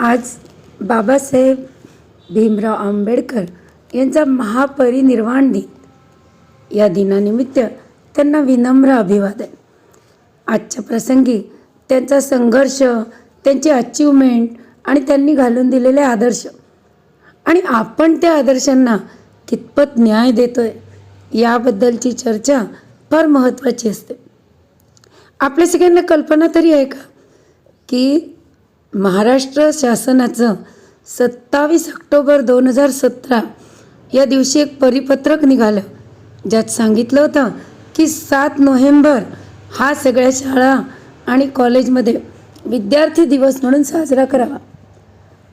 आज बाबासाहेब भीमराव आंबेडकर यांचा महापरिनिर्वाण दिन. या दिनानिमित्त त्यांना विनम्र अभिवादन. आजच्या प्रसंगी त्यांचा संघर्ष त्यांची अचीवमेंट आणि त्यांनी घालून दिलेले आदर्श आणि आपण त्या आदर्शांना कितपत न्याय देतोय याबद्दलची चर्चा फार महत्त्वाची असते. आपल्या सगळ्यांना कल्पना तरी आहे का की महाराष्ट्र शासनाचं सत्तावीस ऑक्टोबर दोन हजार सतरा या दिवशी एक परिपत्रक निघालं ज्यात सांगितलं होतं की सात नोव्हेंबर हा सगळ्या शाळा आणि कॉलेजमध्ये विद्यार्थी दिवस म्हणून साजरा करावा.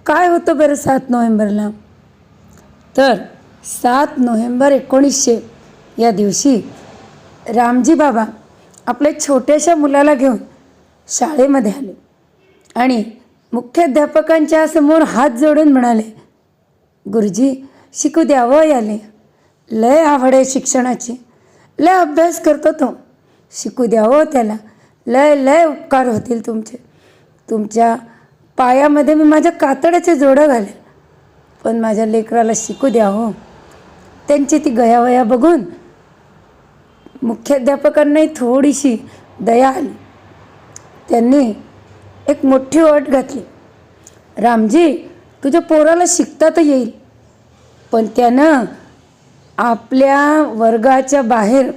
काय होतं बरं सात नोव्हेंबरला? तर सात नोव्हेंबर एकोणीसशे या दिवशी रामजी बाबा आपल्या छोट्याशा मुलाला घेऊन शाळेमध्ये आले आणि मुख्याध्यापकांच्या समोर हात जोडून म्हणाले गुरुजी शिकू द्यावं याले. लय आवड आहे शिक्षणाची. लय अभ्यास करतो तो. शिकू द्यावं त्याला. लय लय उपकार होतील तुमचे. तुमच्या पायामध्ये मी माझ्या कातड्याचे जोडं घाले. पण माझ्या लेकराला शिकू द्या हो. त्यांची ती गयावया बघून मुख्याध्यापकांनाही थोडीशी दया आली. त्यांनी एक मोठी अट घातली. रामजी तुझ्या पोराला शिकता तर येईल. पण त्यानं आपल्या वर्गाच्या बाहेर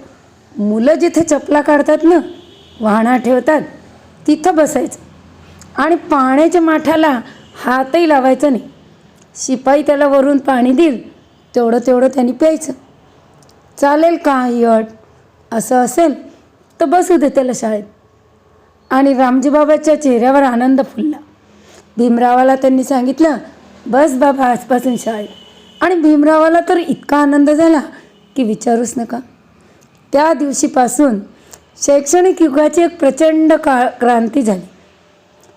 मुलं जिथे चपला काढतात ना वाहना ठेवतात तिथं बसायचं. आणि पाण्याच्या माठाला हातही लावायचा नाही. शिपाई त्याला वरून पाणी देईल तेवढं तेवढं त्यांनी प्यायचं. चालेल का ही अट असं असेल तर बसू दे त्याला शाळेत. आणि रामजी बाबाच्या चेहऱ्यावर आनंद फुलला. भीमरावाला त्यांनी सांगितलं बस बाबा आजपासून शाळेत. आणि भीमरावाला तर इतका आनंद झाला की विचारूच नका. त्या दिवशीपासून शैक्षणिक युगाची एक प्रचंड काळ क्रांती झाली.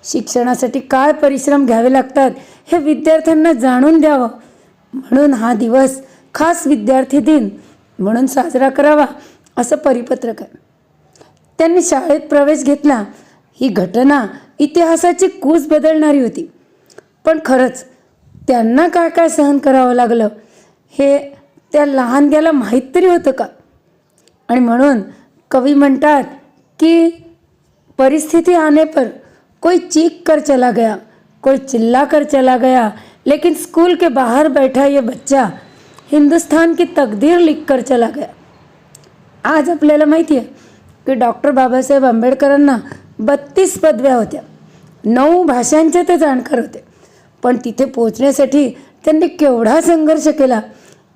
शिक्षणासाठी काय परिश्रम घ्यावे लागतात हे विद्यार्थ्यांना जाणून द्यावं. म्हणून हा दिवस खास विद्यार्थी दिन म्हणून साजरा करावा असं परिपत्रक आहे. त्यांनी शाळेत प्रवेश घेतला ही घटना इतिहासाची कूस बदलणारी होती. पण खरंच त्यांना काय काय सहन करावं लागलं हे त्या लहानग्याला माहीत तरी होतं का? आणि म्हणून कवी म्हणतात की परिस्थिती आने पर कोई चीख कर चला गया कोई चिल्ला कर चला गया लेकिन स्कूल के बाहर बैठा ये बच्चा हिंदुस्तान की तकदीर लिख कर चला गया। आज आपल्याला माहिती आहे की डॉक्टर बाबासाहेब आंबेडकरांना बत्तीस पदव्या होत्या. नऊ भाषांचे ते जाणकार होते. पण तिथे पोचण्यासाठी त्यांनी केवढा संघर्ष केला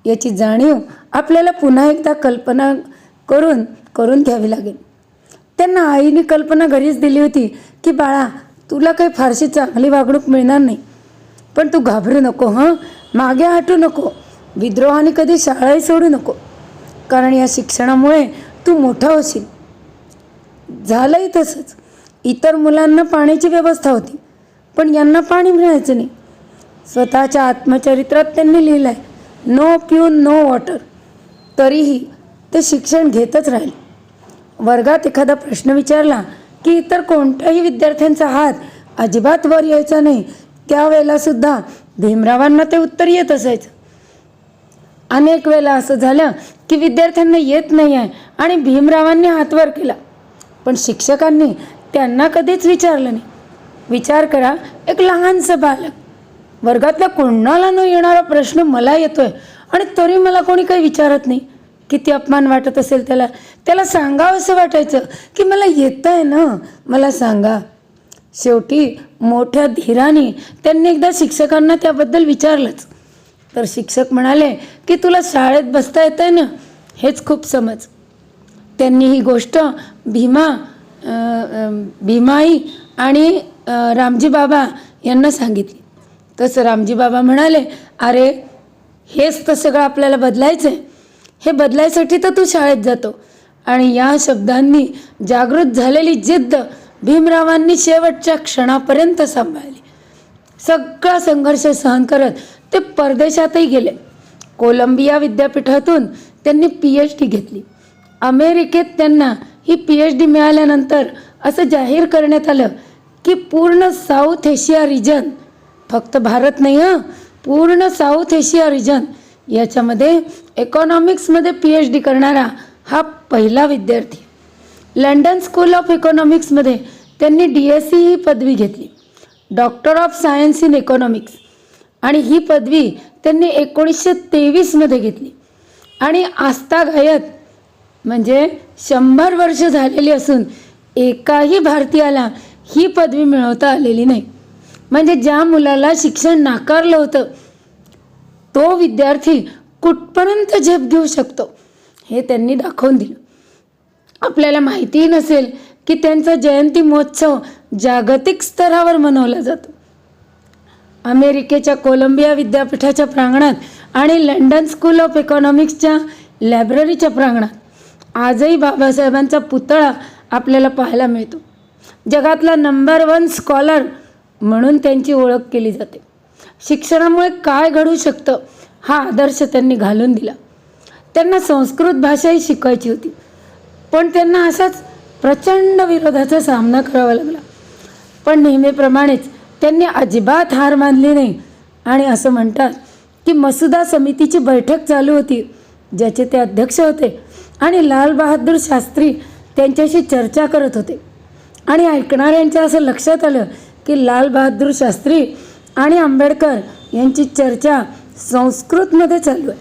याची जाणीव आपल्याला पुन्हा एकदा कल्पना करून करून घ्यावी लागेल. त्यांना आईने कल्पना घरीच दिली होती की बाळा तुला काही फारशी चांगली वागणूक मिळणार नाही. पण तू घाबरू नको हं? मागे हटू नको. विद्रोहाने कधी शाळाही सोडू नको. कारण या शिक्षणामुळे तू मोठा होशील. झालंही तसंच. इतर मुलांना पाण्याची व्यवस्था होती पण यांना पाणी मिळायचं नाही. स्वतःच्या आत्मचरित्रात त्यांनी लिहिलं आहे नो प्यून नो वॉटर तरीही ते शिक्षण घेतच राहील. वर्गात एखादा प्रश्न विचारला की इतर कोणत्याही विद्यार्थ्यांचा हात अजिबात वर यायचा नाही त्यावेळेलासुद्धा भीमरावांना ते उत्तर येत असायचं. अनेक वेळेला असं झालं की विद्यार्थ्यांना येत नाही आहे आणि भीमरावांनी हात वर केला पण शिक्षकांनी त्यांना कधीच विचारलं नाही. विचार करा एक लहानसं बालक. वर्गातल्या कोणाला न येणारा प्रश्न मला येतोय आणि तरी मला कोणी काही विचारत नाही. किती अपमान वाटत असेल त्याला. त्याला सांगावं असं वाटायचं की मला येतं आहे ना. मला सांगा. शेवटी मोठ्या धीराने त्यांनी एकदा शिक्षकांना त्याबद्दल विचारलंच. तर शिक्षक म्हणाले की तुला शाळेत बसता येतं आहे ना? हेच खूप समज. त्यांनी ही गोष्ट भीमा भीमाई आणि रामजी बाबा यांना सांगितली. तसं रामजी बाबा म्हणाले अरे हेच तर सगळं आपल्याला बदलायचं आहे हे बदलायसाठी तर तू शाळेत जातो. आणि या शब्दांनी जागृत झालेली जिद्द भीमरावांनी शेवटच्या क्षणापर्यंत सांभाळली. सगळा संघर्ष सहन करत ते परदेशातही गेले. कोलंबिया विद्यापीठातून त्यांनी पी एच डी घेतली. अमेरिकेत त्यांना ही पी एच डी मिळाल्यानंतर असं जाहीर करण्यात आलं की पूर्ण साऊथ एशिया रिजन फक्त भारत नाही हं पूर्ण साऊथ एशिया रिजन याच्यामध्ये इकॉनॉमिक्समध्ये पी एच डी करणारा हा पहिला विद्यार्थी. लंडन स्कूल ऑफ इकॉनॉमिक्समध्ये त्यांनी डी एस सी ही पदवी घेतली. Doctor of science in economics आणि ही पदवी त्यांनी एकोणीसशे तेवीसमध्ये घेतली. आणि आस्थागायत म्हणजे शंभर वर्ष झालेली असून एकाही भारतीयाला ही पदवी मिळवता आलेली नाही. म्हणजे ज्या मुलाला शिक्षण नाकारलं होतं तो विद्यार्थी कुठपर्यंत झेप घेऊ शकतो हे त्यांनी दाखवून दिलं. आपल्याला माहितीही नसेल की त्यांचा जयंती महोत्सव जागतिक स्तरावर मनवला जातो. अमेरिकेच्या कोलंबिया विद्यापीठाच्या प्रांगणात आणि लंडन स्कूल ऑफ इकॉनॉमिक्सच्या लायब्ररीच्या प्रांगणात. आजही बाबासाहेबांचा पुतळा आपल्याला पाहायला मिळतो. जगातला नंबर वन स्कॉलर म्हणून त्यांची ओळख केली जाते. शिक्षणामुळे काय घडू शकतं हा आदर्श त्यांनी घालून दिला. त्यांना संस्कृत भाषाही शिकायची होती. पण त्यांना असाच प्रचंड विरोधाचा सामना करावा लागला. पण नेहमीप्रमाणेच त्यांनी अजिबात हार मानली नाही. आणि असं म्हणतात की मसुदा समितीची बैठक चालू होती ज्याचे ते अध्यक्ष होते आणि लाल बहादूर शास्त्री त्यांच्याशी चर्चा करत होते. आणि ऐकणाऱ्यांच्या असं लक्षात आलं की लाल बहादूर शास्त्री आणि आंबेडकर यांची चर्चा संस्कृतमध्ये चालू आहे.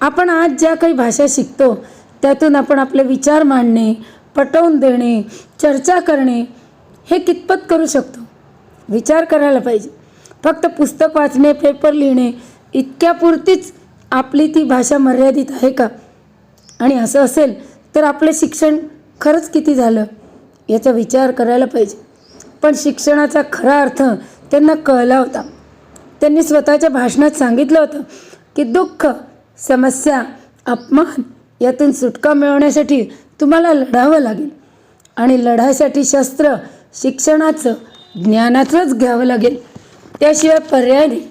आपण आज ज्या काही भाषा शिकतो त्यातून आपण आपले विचार मांडणे पटवून देणे चर्चा करणे हे कितपत करू शकतो? विचार करायला पाहिजे. फक्त पुस्तक वाचणे पेपर लिहिणे इतक्यापुरतीच आपली ती भाषा मर्यादित आहे का? आणि असं असेल तर आपलं शिक्षण खरंच किती झालं याचा विचार करायला पाहिजे. पण शिक्षणाचा खरा अर्थ त्यांना कळला होता. त्यांनी स्वतःच्या भाषणात सांगितलं होतं की दुःख समस्या अपमान यातून सुटका मिळवण्यासाठी तुम्हाला लढावं लागेल. आणि लढायसाठी शस्त्र शिक्षणाचं ज्ञानाचंच घ्यावं लागेल. त्याशिवाय पर्याय नाही.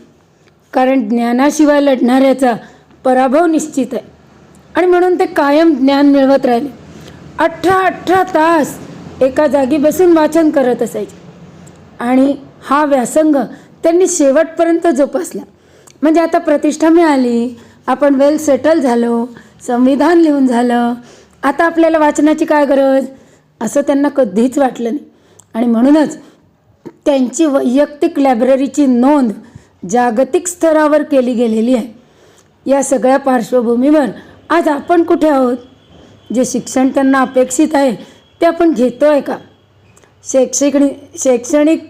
कारण ज्ञानाशिवाय लढणाऱ्याचा पराभव निश्चित आहे. आणि म्हणून ते कायम ज्ञान मिळवत राहिले. अठरा अठरा तास एका जागी बसून वाचन करत असायचे. आणि हा व्यासंग त्यांनी शेवटपर्यंत जोपासला. म्हणजे आता प्रतिष्ठा मिळाली आपण वेल सेटल झालो संविधान लिहून झालं आता आपल्याला वाचनाची काय गरज? असं त्यांना कधीच वाटलं नाही. आणि म्हणूनच त्यांची वैयक्तिक लायब्ररीची नोंद जागतिक स्तरावर केली गेलेली आहे. या सगळ्या पार्श्वभूमीवर आज आपण कुठे आहोत? जे शिक्षण त्यांना अपेक्षित आहे ते आपण घेतो आहे का शैक्षणिक शैक्षणिक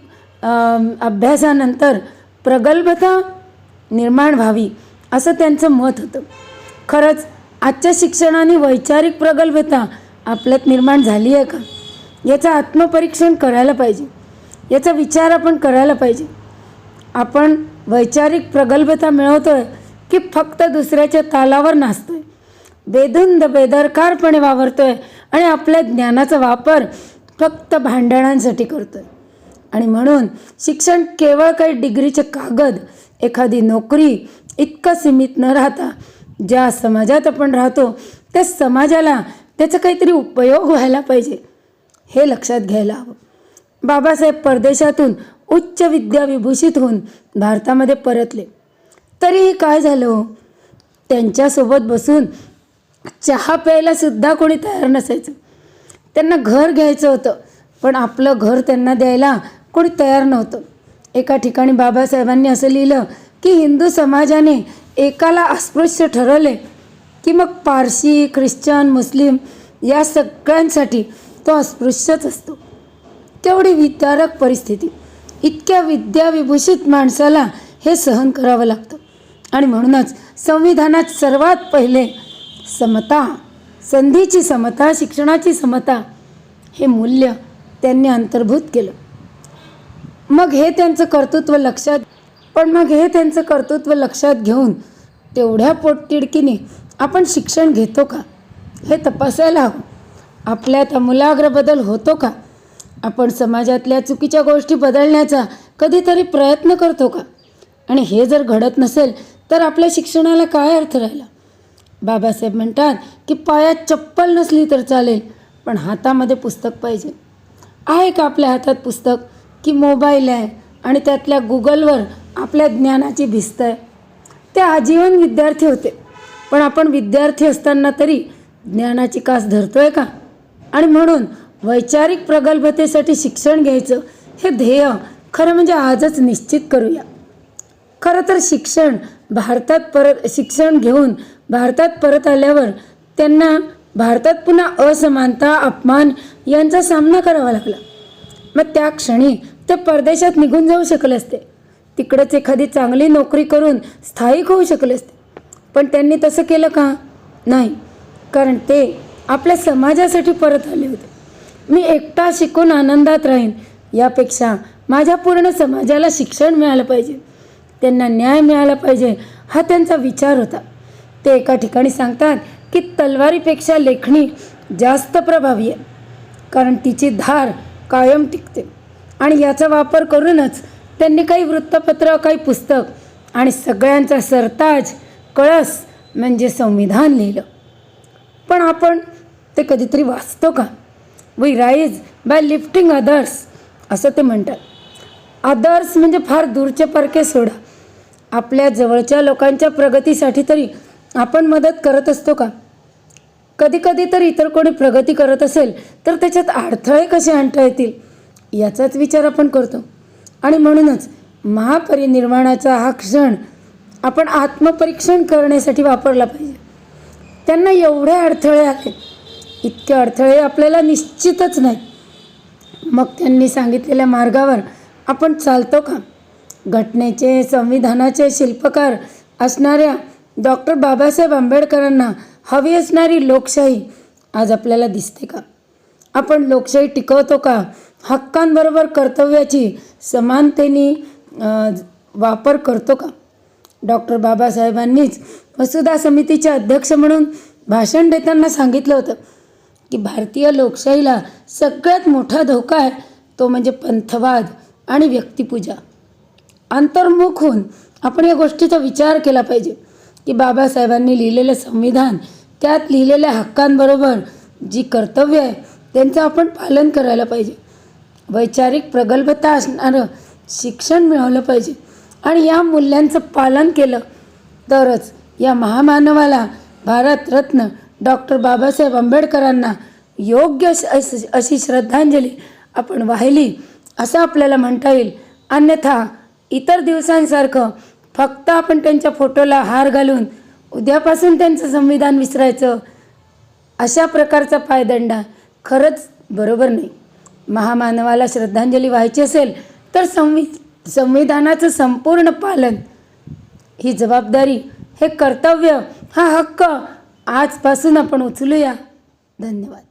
अभ्यासानंतर प्रगल्भता निर्माण व्हावी असं त्यांचं मत होतं. खरंच आजच्या शिक्षणाने वैचारिक प्रगल्भता आपल्यात निर्माण झाली आहे का? याचं आत्मपरीक्षण करायला पाहिजे. याचा विचार आपण करायला पाहिजे. आपण वैचारिक प्रगल्भता मिळवतोय की फक्त दुसऱ्याच्या तालावर नाचतोय? बेधुंद बेदरकारपणे वावरतोय आणि आपल्या ज्ञानाचा वापर फक्त भांडणांसाठी करतोय. आणि म्हणून शिक्षण केवळ काही डिग्रीचे कागद एखादी नोकरी इतकं सीमित न राहता ज्या समाजात आपण राहतो त्या समाजाला त्याचा काहीतरी उपयोग व्हायला पाहिजे हे लक्षात घ्यायला हवं. बाबासाहेब परदेशातून उच्च विद्या विभूषित होऊन भारतामध्ये परतले. तरीही काय झालं हो? त्यांच्यासोबत बसून चहा प्यायला सुद्धा कोणी तयार नसायचं. त्यांना घर घ्यायचं होतं पण आपलं घर त्यांना द्यायला कोणी तयार नव्हतं. एका ठिकाणी बाबासाहेबांनी असं लिहिलं की हिंदू समाजाने एकाला अस्पृश्य ठरवले की मग पारशी ख्रिश्चन मुस्लिम या सगळ्यांसाठी तो अस्पृश्यच असतो. तेवढी विदारक परिस्थिती. इतक्या विद्याविभूषित माणसाला हे सहन करावं लागतं. आणि म्हणूनच संविधानात सर्वात पहिले समता संधीची समता शिक्षणाची समता हे मूल्य त्यांनी अंतर्भूत केलं. मग हे त्यांचं कर्तृत्व लक्षात पण मग हे त्यांचं कर्तृत्व लक्षात घेऊन तेवढ्या पोटतिडकीने आपण शिक्षण घेतो का? हे तपासायला हवं. आपल्यात अमूलाग्र बदल होतो का? आपण समाजातल्या चुकीच्या गोष्टी बदलण्याचा कधीतरी प्रयत्न करतो का? आणि हे जर घडत नसेल तर आपल्या शिक्षणाला काय अर्थ राहिला? बाबासाहेब म्हणतात की पायात चप्पल नसली तर चालेल पण हातामध्ये पुस्तक पाहिजे. आहे का आपल्या हातात पुस्तक? की मोबाईल आहे आणि त्यातल्या गुगलवर आपल्या ज्ञानाची भिस्त आहे. ते आजीवन विद्यार्थी होते पण आपण विद्यार्थी असताना तरी ज्ञानाची कास धरतो आहे का? आणि म्हणून वैचारिक प्रगल्भतेसाठी शिक्षण घ्यायचं हे ध्येय खरं म्हणजे आजच निश्चित करूया. खरं तर शिक्षण भारतात परत शिक्षण घेऊन भारतात परत आल्यावर त्यांना भारतात पुन्हा असमानता अपमान यांचा सामना करावा लागला. मग त्या क्षणी ते परदेशात निघून जाऊ शकले असते. तिकडंच एखादी चांगली नोकरी करून स्थायिक होऊ शकले असते. पण त्यांनी तसं केलं का? नाही. कारण ते आपल्या समाजासाठी परत आले होते. मी एकटा शिकून आनंदात राहीन. यापेक्षा माझ्या पूर्ण समाजाला शिक्षण मिळालं पाहिजे. त्यांना न्याय मिळाला पाहिजे हा त्यांचा विचार होता. ते एका ठिकाणी सांगतात की तलवारीपेक्षा लेखणी जास्त प्रभावी आहे. कारण तिची धार कायम टिकते. आणि याचा वापर करूनच त्यांनी काही वृत्तपत्र काही पुस्तक आणि सगळ्यांचा सरताज कळस म्हणजे संविधान लिहिलं. पण आपण ते कधीतरी वाचतो का? We rise by lifting others असं ते म्हणतात. अदर्स म्हणजे फार दूरचे परके सोडा. आपल्या जवळच्या लोकांच्या प्रगतीसाठी तरी आपण मदत करत असतो का? कधीकधी तर इतर कोणी प्रगती करत असेल तर त्याच्यात अडथळे कसे आणता येतील? याचाच विचार आपण करतो. आणि म्हणूनच महापरिनिर्वाणाचा हा क्षण आपण आत्मपरीक्षण करण्यासाठी वापरला पाहिजे. त्यांना एवढे अडथळे आले इतके अडथळे आपल्याला निश्चितच नाही मग त्यांनी सांगितलेल्या मार्गावर आपण चालतो का? घटनेचे संविधानाचे शिल्पकार असणाऱ्या डॉक्टर बाबासाहेब आंबेडकरांना हवी असणारी लोकशाही आज आपल्याला दिसते का? आपण लोकशाही टिकवतो का? हक्कांबरोबर कर्तव्याची समानतेने वापर करतो का? डॉक्टर बाबासाहेबांनीच वसुधा समितीचे अध्यक्ष म्हणून भाषण देताना सांगितलं होतं की भारतीय लोकशाहीला सगळ्यात मोठा धोका आहे तो म्हणजे पंथवाद आणि व्यक्तिपूजा. अंतर्मुख होऊन आपण या गोष्टीचा विचार केला पाहिजे. की बाबासाहेबांनी लिहिलेलं संविधान त्यात लिहिलेल्या हक्कांबरोबर जी कर्तव्य आहे त्यांचं आपण पालन करायला पाहिजे. वैचारिक प्रगल्भता असणारं शिक्षण मिळवलं पाहिजे. आणि या मूल्यांचं पालन केलं तरच या महामानवाला भारतरत्न डॉक्टर बाबासाहेब आंबेडकरांना योग्य अश- अशी श्रद्धांजली आपण वाहिली असं आपल्याला म्हणता येईल. अन्यथा इतर दिवसांसारखं फक्त आपण त्यांच्या फोटोला हार घालून उद्यापासून त्यांचं संविधान विसरायचं अशा प्रकारचा पायदंडा खरंच बरोबर नाही. महामानवाला श्रद्धांजली व्हायची असेल तर संवि संविधानाचं संपूर्ण पालन ही जबाबदारी हे कर्तव्य हा हक्क आजपासून आपण उचलूया. धन्यवाद.